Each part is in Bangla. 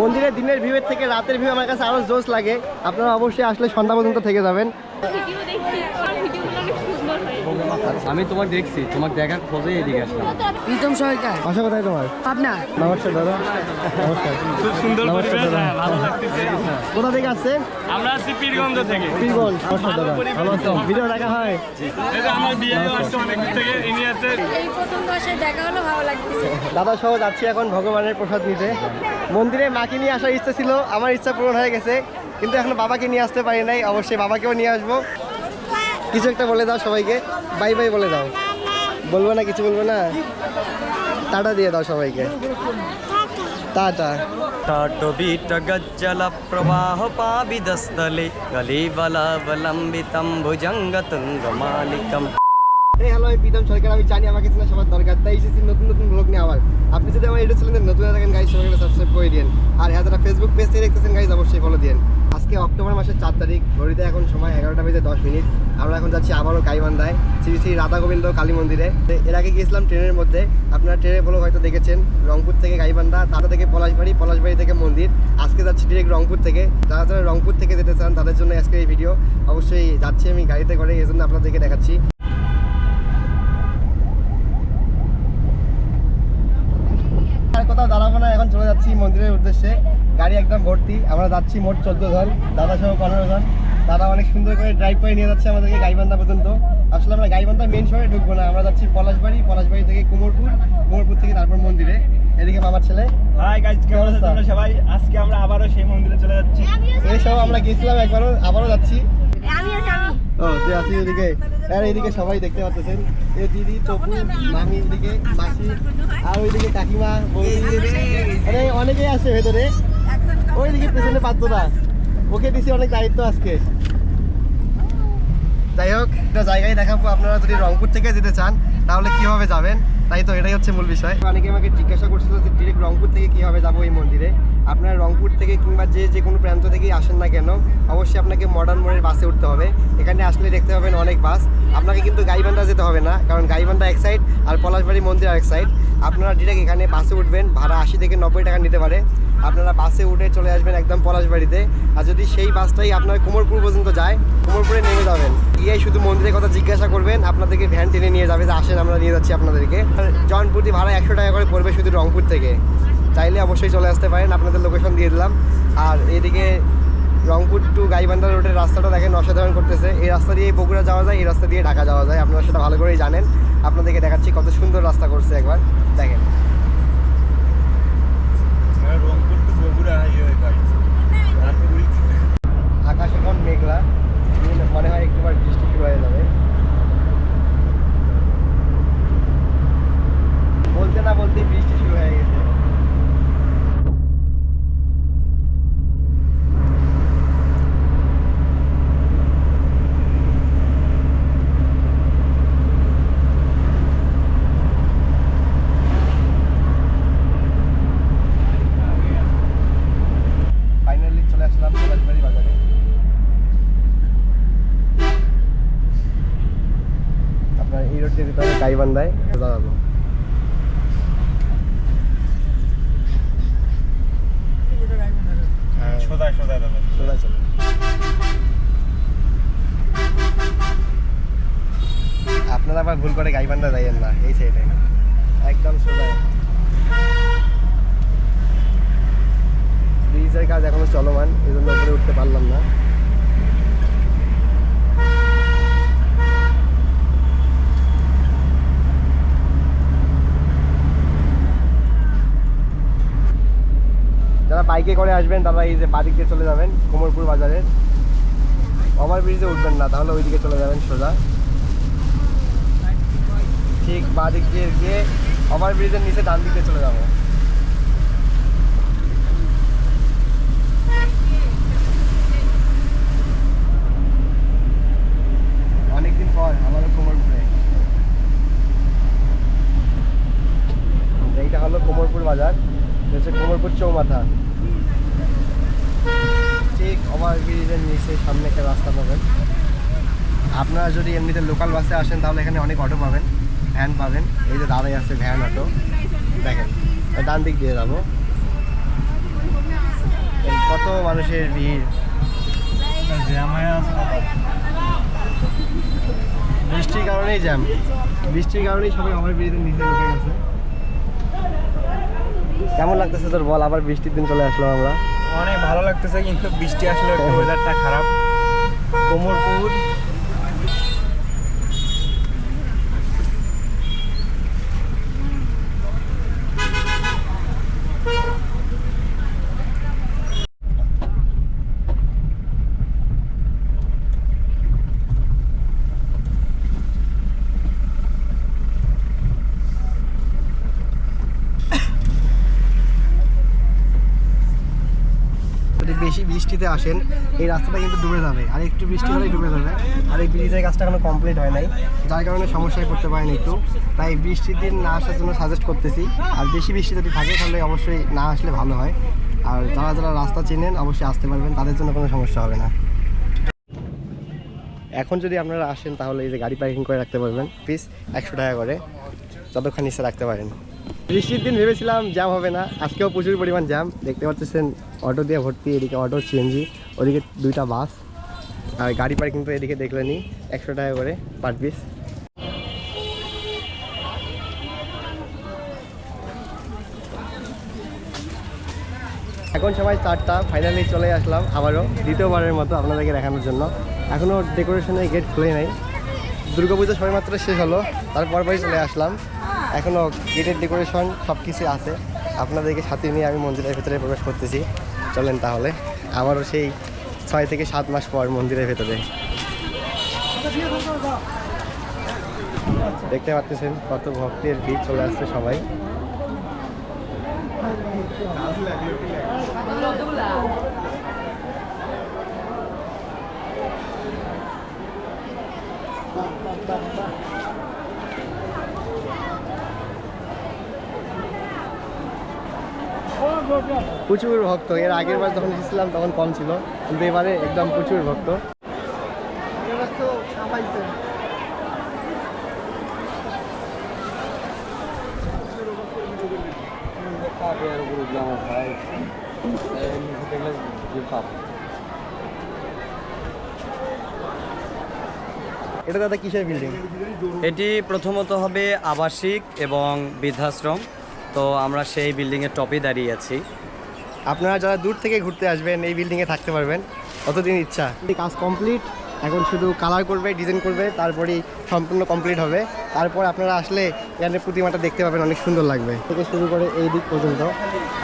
মন্দিরের দিনের ভিউয়ের থেকে রাতের ভিউ আমার কাছে আরও জোশ লাগে। আপনারা অবশ্যই আসলে সন্ধ্যা পর্যন্ত থেকে যাবেন ভিডিও দেখছি আর ভিডিওগুলো অনেক সুন্দর হয়েছে আমি তোমাকে দেখছি তোমাকে দেখার খোঁজে এদিকে আসলাম। প্রীতম সরকার। আশা কোথায় তোমার। পাবনা। নমস্কার দাদা। নমস্কার। খুব সুন্দর পরিবেশ হ্যাঁ, ভালো লাগতেছে। কোথা থেকে আসছেন? আমরা আছি পীরগঞ্জ থেকে। পীরগঞ্জ। নমস্কার দাদা। ভালো আছো ভিডিও দেখা হয়? এই যে আমার বিয়ে আসছে অনেক থেকে ইনি আছে এই প্রথম বসে দেখা হলো ভালো লাগতেছে। দাদা সহ যাচ্ছি এখন ভগবানের প্রসাদ নিতে। মন্দিরে মাকে নিয়ে আসার ইচ্ছা ছিল আমার ইচ্ছা পূরণ হয়ে গেছে। কিন্তু এখন বাবাকে নিয়ে আসতে পারি নাই অবশ্যই বাবাকেও নিয়ে আসব। কিছু একটা বলে দাও সবাইকে বাই বাই বলে দাও বলবো না কিছু বলবো না টাটা দিয়ে দাও সবাইকে টাটা टाटोबीट गज्जल प्रवाह पाविदस्थले गलीबलावलम्बितं भुजङ्गतुङ्गमालिकम् এই হ্যালো আমি প্রীতম সরকার আমি জানি আমাকে চেনা সবার দরকার তাই এসেছি নতুন নতুন ব্লগ নিয়ে আবার আপনি যদি আমার ইউটিউব চ্যানেলে নতুন থাকেন গাইজ সবাইকে সাবস্ক্রাইব করে দিন আর হ্যাঁ যারা ফেসবুক পেজ থেকে দেখতেছেন গাইজ অবশ্যই ফলো দিন আজকে অক্টোবর মাসের চার তারিখ, ঘড়িতে এখন সময় এগারোটা বেজে দশ মিনিট। আমরা এখন যাচ্ছি আবারও গাইবান্ধায় শ্রী শ্রী রাধা গোবিন্দ কালী মন্দিরে। এর আগে গিয়েছিলাম ট্রেনের মধ্যে। আপনারা ট্রেনে বলে হয়তো দেখেছেন, রংপুর থেকে গাইবান্ধা তারা থেকে পলাশবাড়ি পলাশবাড়ি থেকে মন্দির। আজকে যাচ্ছি ডিরেক্ট রংপুর থেকে। যারা যারা রংপুর থেকে যেতে চান, তাদের জন্য আজকে এই ভিডিও অবশ্যই যাচ্ছি আমি গাড়িতে করে, এই জন্য আপনাদেরকে দেখাচ্ছি আর কোথাও দাঁড়াবো না এখন চলে যাচ্ছি মন্দিরের উদ্দেশ্যে। গাড়ি একদম ভর্তি। আমরা যাচ্ছি মোট চোদ্দ জন। দাদা সহ পনেরো জন। দাদা অনেক সুন্দর করে ড্রাইভ করে নিয়ে যাচ্ছে আমাদেরকে গাইবান্ধা পর্যন্ত। আসলে আমরা গাইবান্ধা মেন শহরে ঢুকবো না। আমরা যাচ্ছি পলাশবাড়ি পলাশবাড়ি থেকে কুমোরপুর কুমোরপুর থেকে তারপর মন্দিরে। এদিকে মামার ছেলে। হাই কেমন? তোমরা সবাই? আজকে আমরা আবারও সেই মন্দিরে চলে যাচ্ছি। এই সব আমরা গেছিলাম একবারও। আবারও যাচ্ছি। আমি আমি ও, যে এদিকে। আর এইদিকে সবাই দেখতে দিদি এদিকে, মাসি, আর ওইদিকে কাকিমা অনেকেই আছে ওইদিকে পেছনে অনেক দায়িত্ব যাই হোক, একটা জায়গায় দেখাবো। আপনারা যদি রংপুর থেকে যেতে চান, তাহলে কীভাবে যাবেন? তাই তো, এটাই হচ্ছে মূল বিষয়। অনেকে আমাকে জিজ্ঞাসা করছিল যে ডিরেক্ট রংপুর থেকে কীভাবে যাব এই মন্দিরে। আপনারা রংপুর থেকে কিংবা যে যে কোনো প্রান্ত থেকেই আসেন না কেন, অবশ্যই আপনাকে মডার্ন মোড়ের বাসে উঠতে হবে। এখানে আসলে দেখতে পাবেন অনেক বাস। আপনাকে কিন্তু গাইবান্ধা যেতে হবে না, কারণ গাইবান্ধা এক সাইড আর পলাশবাড়ি মন্দির আর এক সাইড আপনারা ডিরেক্ট এখানে বাসে উঠবেন, ভাড়া আশি থেকে নব্বই টাকা নিতে পারে। আপনারা বাসে উঠে চলে আসবেন একদম পলাশবাড়িতে। আর যদি সেই বাসটাই আপনার কুমোরপুর পর্যন্ত যায়, কুমোরপুরে নেমে যাবেন। গিয়ে শুধু মন্দিরের কথা জিজ্ঞাসা করবেন, আপনাদেরকে ভ্যান টেনে নিয়ে যাবে। যে আসেন, আমরা নিয়ে যাচ্ছি আপনাদেরকে। জন ভাড়া একশো টাকা করে পড়বে শুধু রংপুর থেকে। চাইলে অবশ্যই চলে আসতে পারেন, আপনাদের লোকেশন দিয়ে দিলাম। আর এদিকে রংপুর টু গাইবান্ধা রোডের রাস্তাটা দেখেন অসাধারণ করতেছে। এই রাস্তা দিয়ে বগুড়া যাওয়া যায়, এই রাস্তা দিয়ে ঢাকা যাওয়া যায়। আপনারা সেটা ভালো করেই জানেন। আপনাদেরকে দেখাচ্ছি কত সুন্দর রাস্তা করছে একবার। দেখেন Rangpur to Bogura highway guys আর পুরী আকাশ এখন মেঘলা মনে হয় একটুবার বৃষ্টি শুরু হয়ে যাবে বলতে না বলতে বৃষ্টি শুরু হয়ে গেছে ফাইনালি চলে আসলাম পলাশবাড়ি বাজারে আপনার এই রোডটি যেতে হবে গাইবান্ধায় দাঁড়াবো সোজা সোজা দাদা সোজা। চলো আপনারা আবার ভুল করে গাইবান্ধা যাইয়েন না এই সাইডে একদম সোজা। ব্রিজের কাজ এখনও চলমান এই জন্য উপরে উঠতে পারলাম না। বাইকে করে আসবেন, তারা এই যে বাদিক দিয়ে চলে যাবেন, কোমরপুর বাজারে। ওভার ব্রিজে উঠবেন না, তাহলে ওইদিকে চলে যাবেন সোজা। ঠিক বাদিক দিয়ে গিয়ে ওভার ব্রিজের নিচে ডান দিকে চলে যাব। পর আমাদের কোমরপুরে হলো কোমরপুর বাজার কোমরপুর চৌমাথা। ঠিক ওভার ব্রিজের নিচে সামনে একটা রাস্তা পাবেন। আপনারা যদি এমনিতে লোকাল বাসে আসেন, তাহলে এখানে অনেক অটো পাবেন ভ্যান পাবেন। এই যে দাঁড়াই আছে ভ্যান অটো দেখেন ডান দিক দিয়ে যাব। কত মানুষের ভিড়। বৃষ্টির কারণেই জ্যাম বৃষ্টির কারণেই সবাই আমার ব্রিজের নিচে ঢুকে গেছে। কেমন লাগতেছে তোর বল? আবার বৃষ্টির দিন চলে আসলাম আমরা। অনেক ভালো লাগতেছে কিন্তু বৃষ্টি আসলে ওয়েদারটা খারাপ। কোমরপুর বেশি বৃষ্টিতে আসেন, এই রাস্তাটা কিন্তু ডুবে যাবে। আর একটু বৃষ্টি হলেই ডুবে যাবে। আর এই ব্রিজের কাজটা এখনও কমপ্লিট হয় নাই। যার কারণে সমস্যায় পড়তে পারেন একটু। তাই বৃষ্টির দিন না আসার জন্য সাজেস্ট করতেছি। আর বেশি বৃষ্টি যদি থাকে, তাহলে অবশ্যই না আসলে ভালো হয়। আর যারা যারা রাস্তা চেনেন, অবশ্যই আসতে পারবেন। তাদের জন্য কোনো সমস্যা হবে না। এখন যদি আপনারা আসেন, তাহলে এই যে গাড়ি পার্কিং করে রাখতে পারবেন। প্লিজ একশো টাকা করে। যতক্ষণ ইচ্ছে রাখতে পারেন। বৃষ্টির দিন ভেবেছিলাম জ্যাম হবে না। আজকেও প্রচুর পরিমাণ জ্যাম দেখতে পাচ্ছেন অটো দিয়ে ভর্তি, এদিকে অটো সিএনজি ওদিকে দুইটা বাস আর গাড়ি পার্কিং তো এদিকে দেখলেনি একশো টাকা করে পার পিস এখন সবাই চারটা ফাইনালি চলে আসলাম আবারও, দ্বিতীয়বারের মতো আপনাদেরকে দেখানোর জন্য। এখনও ডেকোরেশনের গেট খুলে নাই। দুর্গাপুজো মাত্র শেষ হলো, তারপর চলে আসলাম। এখনও গেটের ডেকোরেশন সব কিছু আছে। আপনাদেরকে সাথে নিয়ে আমি মন্দিরের ভেতরে প্রবেশ করতেছি। চলেন তাহলে। আমারও সেই ছয় থেকে সাত মাস পর মন্দিরের ভেতরে। দেখতে পাচ্ছেন কত ভক্তের ভিড় চলে আসছে সবাই। প্রচুর ভক্ত। এর আগের বার যখন এসেছিলাম তখন কম ছিল কিন্তু এবারে একদম প্রচুর ভক্ত। এটা দাদা কিসের বিল্ডিং এটি প্রথমত হবে আবাসিক এবং বৃদ্ধাশ্রম। তো আমরা সেই বিল্ডিংয়ের টপে দাঁড়িয়ে আছি। আপনারা যারা দূর থেকে ঘুরতে আসবেন এই বিল্ডিংয়ে থাকতে পারবেন। অতদিন ইচ্ছা। এই কাজ কমপ্লিট এখন শুধু কালার করবে ডিজাইন করবে তারপরেই সম্পূর্ণ কমপ্লিট হবে। তারপর আপনারা আসলে এখানে প্রতিমাটা দেখতে পাবেন অনেক সুন্দর লাগবে। থেকে শুরু করে এই দিক পর্যন্ত।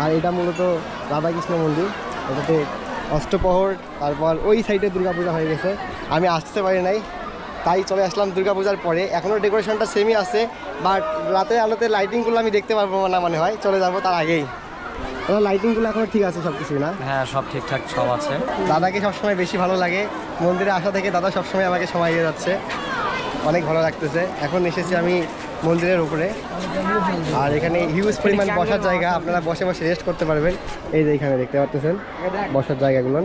আর এটা মূলত রাধাকৃষ্ণ মন্দির। এটাতে অষ্টপ্রহর তারপর ওই সাইডে দুর্গাপূজা হয়ে গেছে। আমি আসতে পারি নাই তাই চলে আসলাম দুর্গাপূজার পরে। এখনও ডেকোরেশনটা সেমই আছে। বাট রাতের আলোতে লাইটিংগুলো আমি দেখতে পারব না মনে হয়। চলে যাব তার আগেই। লাইটিংগুলো এখন ঠিক আছে সব কিছুই না? হ্যাঁ সব ঠিকঠাক সব আছে। দাদাকে সবসময় বেশি ভালো লাগে। মন্দিরে আসা থেকে দাদা সবসময় আমাকে সময় দিয়ে যাচ্ছে। অনেক ভালো লাগতেছে। এখন এসেছি আমি মন্দিরের উপরে। আর এখানে হিউজ পরিমাণ বসার জায়গা। আপনারা বসে বসে রেস্ট করতে পারবেন। এই যে এখানে দেখতে পাচ্ছেন বসার জায়গাগুলো।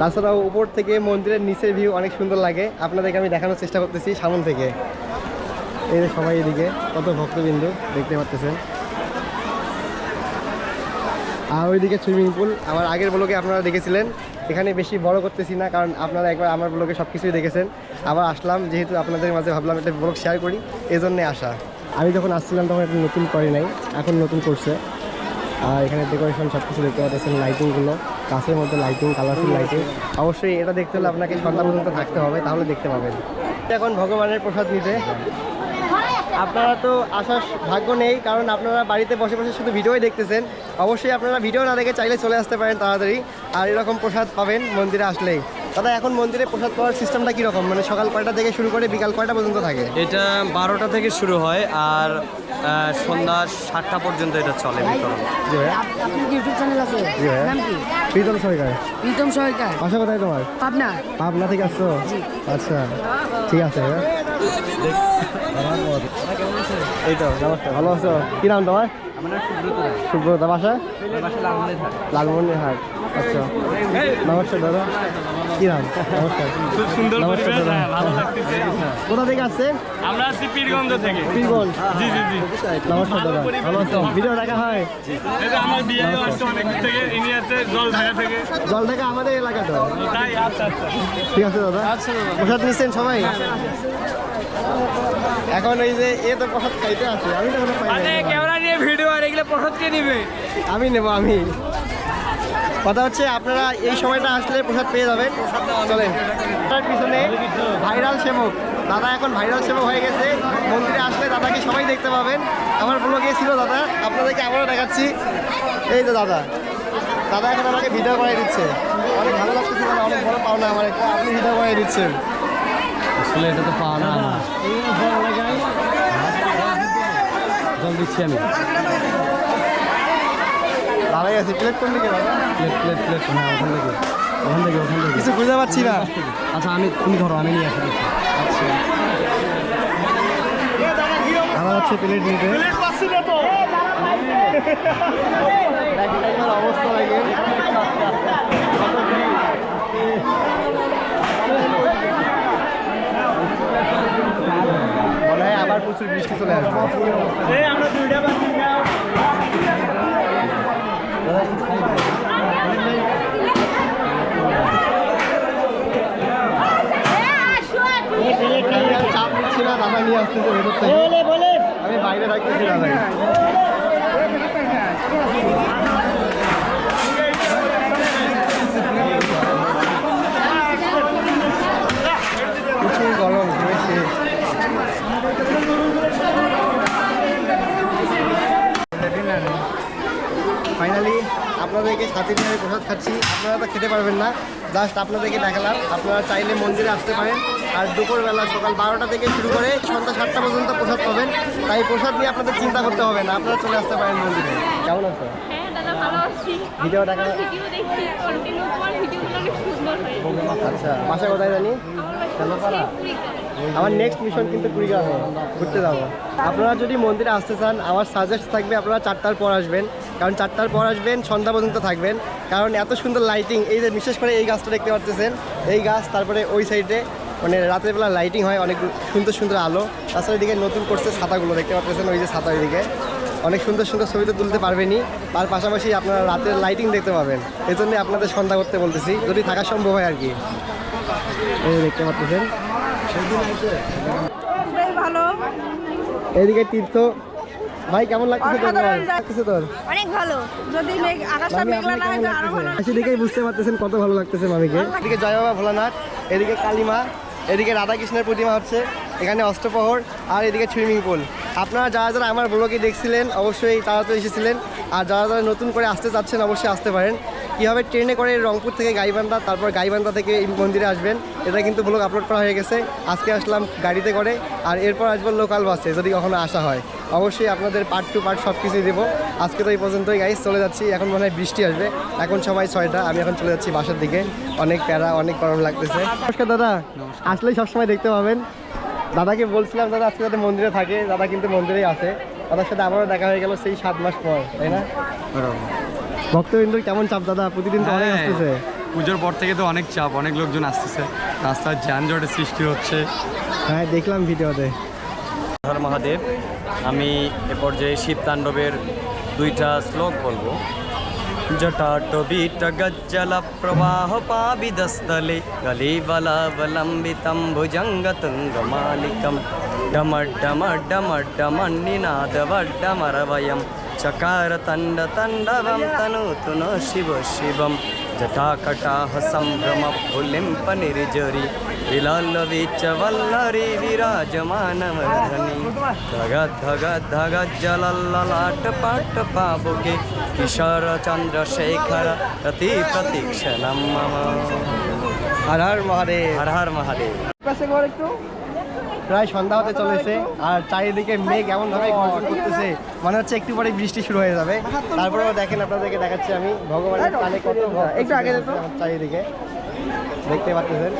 তাছাড়াও উপর থেকে মন্দিরের নিচের ভিউ অনেক সুন্দর লাগে। আপনাদেরকে আমি দেখানোর চেষ্টা করতেছি সামন থেকে। এই যে সবাই এদিকে, কত ভক্তবিন্দু দেখতে পাচ্ছেন আর ওইদিকে সুইমিং পুল, আমার আগের ব্লগে আপনারা দেখেছিলেন। এখানে বেশি বড় করতেছি না, কারণ আপনারা একবার আমার ব্লগে সব কিছুই দেখেছেন। আবার আসলাম, যেহেতু আপনাদের মাঝে ভাবলাম একটা ব্লগ শেয়ার করি এই জন্যে আসা। আমি যখন আসছিলাম তখন একটা নতুন করে নাই, এখন নতুন করছে। আর এখানে ডেকোরেশন সব কিছু দেখতে পাচ্ছেন লাইটিংগুলো গাছের মধ্যে লাইটিং কালারফুল লাইটিং অবশ্যই এটা দেখতে হলে আপনাকে সন্ধ্যা পর্যন্ত থাকতে হবে, তাহলে দেখতে পাবেন। এখন ভগবানের প্রসাদ নিতে আপনারা তো আসার ভাগ্য নেই কারণ আপনারা বাড়িতে বসে বসে শুধু ভিডিওই দেখতেছেন। অবশ্যই আপনারা ভিডিও না দেখে চাইলে চলে আসতে পারেন তাড়াতাড়ি আর এরকম প্রসাদ পাবেন মন্দিরে আসলেই। দাদা এখন মন্দিরে প্রসাদ পাওয়ার সিস্টেমটা কীরকম? মানে সকাল কয়টা থেকে শুরু করে বিকাল কয়টা পর্যন্ত থাকে? এটা বারোটা থেকে শুরু হয় আর সন্ধ্যা সাতটা পর্যন্ত এটা চলে বিতরণ। জি ভাইয়া। আপনার ইউটিউব চ্যানেল আছে? জি ভাইয়া। নাম কি? প্রীতম সরকার। প্রীতম সরকার? বাসা কোথায় তোমার? পাবনা। পাবনা থেকে আসছো? আচ্ছা ঠিক আছে এই তো নমস্কার। ভালো আছো? কি নাম তোমার? সুব্রত বাসা লালমনিরহাট। আচ্ছা। নমস্কার দাদা। কি নাম? নমস্কার। খুব সুন্দর পরিবেশ হ্যাঁ, ভালো লাগতেছে। কোথা থেকে আসছেন? আমরা আছি পীরগঞ্জ থেকে। পীরগঞ্জ। জি জি জি। নমস্কার দাদা। ভালো আছেন? ভিডিও দেখা হয়? এটা আমার বিয়ে আসছে অনেক থেকে ইনি আছে জল ঢাকা থেকে আমাদের এলাকা তো। তাই আচ্ছা আচ্ছা। ঠিক আছে দাদা। প্রসাদ নিচ্ছেন সবাই? এখন এই যে এ তো প্রসাদ খাইতে আছে। আমি তো কোনো ক্যামেরা নিয়ে ভিডিও আর এগুলো প্রসাদ কে নিবে? আমি নেব আমি। কথা হচ্ছে আপনারা এই সময়টা আসলে প্রসাদ পেয়ে যাবেন। চলেন। তার পিছনে ভাইরাল সেবক। দাদা এখন ভাইরাল সেবক হয়ে গেছে। মন্দিরে আসলে দাদাকে সবাই দেখতে পাবেন। আমার ব্লগে ছিল দাদা আপনাদেরকে আবারও দেখাচ্ছি। এই তো দাদা। দাদা এখন আমাকে ভিডিও করে দিচ্ছে। অনেক ভালো লাগতেছে দাদা অনেক বড় পাওনা আমার একটা আপনি ভিডিও করে দিচ্ছেন। আসলে এটা তো পাওয়া না। জল দিচ্ছি আমি। দাঁড়াই আছে প্লেট কোন দিকে? প্লেট প্লেট প্লেট হ্যাঁ ওখান থেকে ওখান থেকে ওখান থেকে। কিছু বুঝতে পারছি না। আচ্ছা আমি তুমি ধরো আমি নিয়ে আসি। আচ্ছা। আমার হচ্ছে প্লেট নিতে। অবস্থা লাগে মনে হয় আবার প্রচুর বৃষ্টি চলে আসবে। আমরা দুইটা চাপ না দাদা নিয়ে আসতেছে ভেতর থেকে আমি বাইরে রাখতেছি দাদা। প্রচুর গরম হয়েছে। ফাইনালি আপনাদেরকে সাথে নিয়ে প্রসাদ খাচ্ছি। আপনারা তো খেতে পারবেন না। জাস্ট আপনাদেরকে দেখালাম। আপনারা চাইলে মন্দিরে আসতে পারেন। আর দুপুরবেলা সকাল বারোটা থেকে শুরু করে সন্ধ্যা সাতটা পর্যন্ত প্রসাদ পাবেন। তাই প্রসাদ নিয়ে আপনাদের চিন্তা করতে হবে না আপনারা চলে আসতে পারেন মন্দিরে। কেমন আছো? হ্যাঁ ভিডিও দেখা আচ্ছা বাসা কোথায় জানি? আমার নেক্সট মিশন কিন্তু কুড়িগ্রামে ঘুরতে যাব। আপনারা যদি মন্দিরে আসতে চান আমার সাজেস্ট থাকবে আপনারা চারটার পর আসবেন। কারণ চারটার পর আসবেন সন্ধ্যা পর্যন্ত থাকবেন। কারণ এত সুন্দর লাইটিং এই যে বিশেষ করে এই গাছটা দেখতে পাচ্ছেন এই গাছ তারপরে ওই সাইডে মানে রাতের বেলা লাইটিং হয় অনেক সুন্দর সুন্দর আলো। তাছাড়া এদিকে নতুন করছে ছাতাগুলো দেখতে পাচ্ছেন ওই যে ছাতা ওইদিকে অনেক সুন্দর সুন্দর ছবি তো তুলতে পারবেনই। তার পাশাপাশি আপনারা রাতের লাইটিং দেখতে পাবেন। এই জন্যই আপনাদের সন্ধ্যা করতে বলতেছি যদি থাকা সম্ভব হয় আর কি। এই দেখতে পাচ্ছেন। ভালো। এদিকে তীর্থ। ভাই কেমন লাগতেছে তোর লাগতেছে তোর? অনেক ভালো। যদি মেঘ আকাশটা মেঘলা না হয় তো আরও ভালো দেখেই বুঝতে পারতেছেন কত ভালো লাগতেছে মামিকে। এদিকে জয় বাবা ভোলানাথ এদিকে কালিমা এদিকে রাধাকৃষ্ণের প্রতিমা হচ্ছে, এখানে অষ্টপ্রহর আর এদিকে সুইমিং পুল। আপনারা যারা যারা আমার ব্লগে দেখছিলেন, অবশ্যই তারা তো এসেছিলেন। আর যারা যারা নতুন করে আসতে চাচ্ছেন, অবশ্যই আসতে পারেন। কীভাবে ট্রেনে করে রংপুর থেকে গাইবান্ধা, তারপর গাইবান্ধা থেকে এই মন্দিরে আসবেন, এটা কিন্তু ব্লগ আপলোড করা হয়ে গেছে। আজকে আসলাম গাড়িতে করে, আর এরপর আসব লোকাল বাসে যদি কখনো আসা হয়। অবশ্যই আপনাদের পার্ট টু পার্ট সব কিছুই দেবো। আজকে তো এই পর্যন্তই গাইস চলে যাচ্ছি। এখন মনে হয় বৃষ্টি আসবে। এখন সময় ছয়টা, আমি এখন চলে যাচ্ছি বাসার দিকে। অনেক প্যারা, অনেক গরম লাগতেছে। নমস্কার, দাদা। আসলেই সবসময় দেখতে পাবেন। দাদাকে বলছিলাম, দাদা, আজকে যাতে মন্দিরে থাকে। দাদা কিন্তু মন্দিরেই আছে। দাদার সাথে আবারও দেখা হয়ে গেল সেই সাত মাস পর, তাই না? ভক্তবৃন্দুর কেমন চাপ দাদা? প্রতিদিন তো অনেক হ্যাঁ। আসতেছে। পুজোর পর থেকে তো অনেক চাপ অনেক লোকজন আসতেছে। রাস্তার যানজটের সৃষ্টি হচ্ছে। হ্যাঁ দেখলাম ভিডিওতে। হর মহাদেব আমি এ পর্যায়ে শিব তাণ্ডবের দুইটা শ্লোক বলব। জটাটবীট গজ্জল প্রবাহ পাবিদস্থলে গলিবলাবলম্বিতম ভুজঙ্গতুঙ্গমালিকম ডমর ডমর ডমর ডমর নিনাদবড্ডমরবয়ম চকার তণ্ড তণ্ডবম তনুতু নো শিব শিবম জটাকটাহ সম্ভ্রম ফুলিম্প নির্জরি বিলালবীচ বল্লরি বিরাজমানমর্ধনি ধগ ধগ ধগ প্রায় সন্ধ্যা হতে চলেছে আর চারিদিকে মেঘ এমন ভাবে গর্জন করতেছে মনে হচ্ছে একটু পরে বৃষ্টি শুরু হয়ে যাবে। তারপরেও দেখেন আপনাদেরকে দেখাচ্ছি আমি ভগবানের কালে কত একটু আগে চারিদিকে। দেখতে পাচ্ছেন?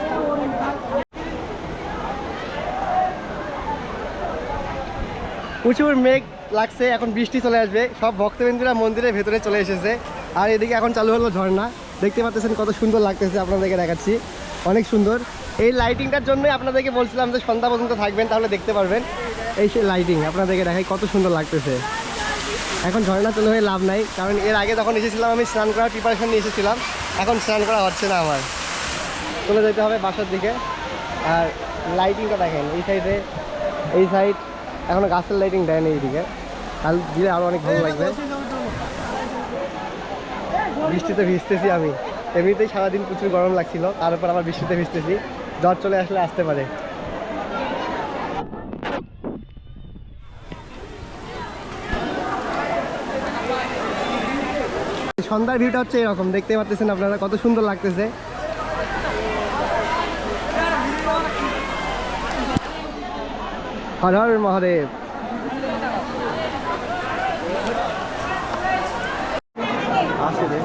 প্রচুর মেঘ লাগছে এখন বৃষ্টি চলে আসবে। সব ভক্তবিন্দুরা মন্দিরের ভেতরে চলে এসেছে। আর এদিকে এখন চালু হলো ঝর্ণা। দেখতে পাচ্ছেন কত সুন্দর লাগতেছে আপনাদেরকে দেখাচ্ছি। অনেক সুন্দর। এই লাইটিংটার জন্যই আপনাদেরকে বলছিলাম যে সন্ধ্যা পর্যন্ত থাকবেন, তাহলে দেখতে পারবেন। এই সেই লাইটিং আপনাদেরকে দেখাই কত সুন্দর লাগতেছে। এখন ঝর্ণা চলে হয়ে লাভ নাই, কারণ এর আগে যখন এসেছিলাম, আমি স্নান করার প্রিপারেশন নিয়ে এসেছিলাম। এখন স্নান করা হচ্ছে না আমার। চলে যেতে হবে বাসার দিকে। আর লাইটিংটা দেখেন, এই সাইডে এই সাইড এখনও গাছের লাইটিং দেয়নি এইদিকে। কাল দিলে আরও অনেক ভালো লাগবে। বৃষ্টিতে ভিজতেছি আমি। এমনিতেই সারাদিন প্রচুর গরম লাগছিল তারপর আবার বৃষ্টিতে ভিজতেছি। জ্বর চলে আসলে আসতে পারে। সন্ধ্যার ভিউটা হচ্ছে এরকম, দেখতে পাচ্ছেন আপনারা কত সুন্দর লাগতেছে। হর হর মহাদেব আসলে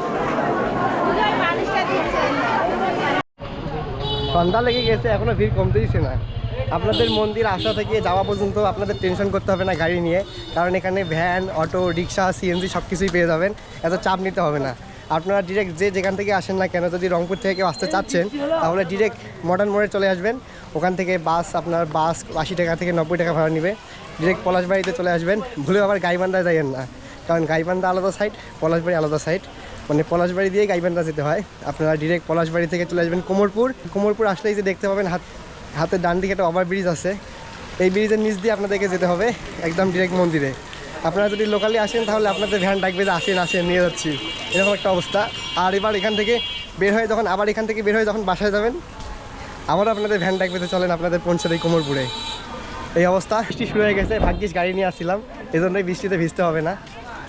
সন্ধ্যা লেগে গেছে, এখনও ভিড় কমতেইছে না। আপনাদের মন্দির আসা থেকে যাওয়া পর্যন্ত আপনাদের টেনশন করতে হবে না গাড়ি নিয়ে, কারণ এখানে ভ্যান অটো রিক্সা সিএনজি সব কিছুই পেয়ে যাবেন, এত চাপ নিতে হবে না। আপনারা ডিরেক্ট যে যেখান থেকে আসেন না কেন, যদি রংপুর থেকে কেউ আসতে চাচ্ছেন, তাহলে ডিরেক্ট মডার্ন মোড়ে চলে আসবেন। ওখান থেকে বাস আপনার বাস আশি টাকা থেকে নব্বই টাকা ভাড়া নেবে। ডিরেক্ট পলাশবাড়িতে চলে আসবেন। ভুলে আবার গাইবান্ধায় যাইয়েন না, কারণ গাইবান্ধা আলাদা সাইড পলাশবাড়ি আলাদা সাইড মানে পলাশবাড়ি দিয়ে গাইবান্ধা যেতে হয়। আপনারা ডিরেক্ট পলাশবাড়ি থেকে চলে আসবেন কোমরপুর। কোমরপুর আসলেই যে দেখতে পাবেন, হাত হাতের ডান দিকে একটা ওভার ব্রিজ আছে। এই ব্রিজের নিচ দিয়ে আপনাদেরকে যেতে হবে, একদম ডিরেক্ট মন্দিরে। আপনারা যদি লোকালি আসেন, তাহলে আপনাদের ভ্যান ডাকবে যে আসেন আসেন, নিয়ে যাচ্ছি। এরকম একটা অবস্থা। আর এবার এখান থেকে বের হয়ে যখন আবার এখান থেকে বের হয়ে যখন বাসায় যাবেন আবারও আপনাদের ভ্যান ডাকবে যে চলেন আপনাদের পৌঁছে দেয় কোমরপুরে। এই অবস্থা। বৃষ্টি শুরু হয়ে গেছে, ভাগ্যিস গাড়ি নিয়ে আসছিলাম। এই জন্যই বৃষ্টিতে ভিজতে হবে না।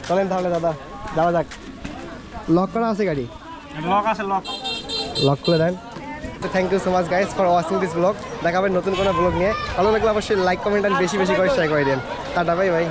চলেন তাহলে দাদা, যাওয়া যাক। লক করা আছে গাড়ি? লক আছে লক লক করে দেন। তো thank you so much guys for watching this blog দেখাবেন নতুন কোনো ব্লগ নিয়ে। ভালো লাগলে অবশ্যই লাইক কমেন্ট অ্যান্ড বেশি বেশি করে শেয়ার করে দেন। Tata bye bye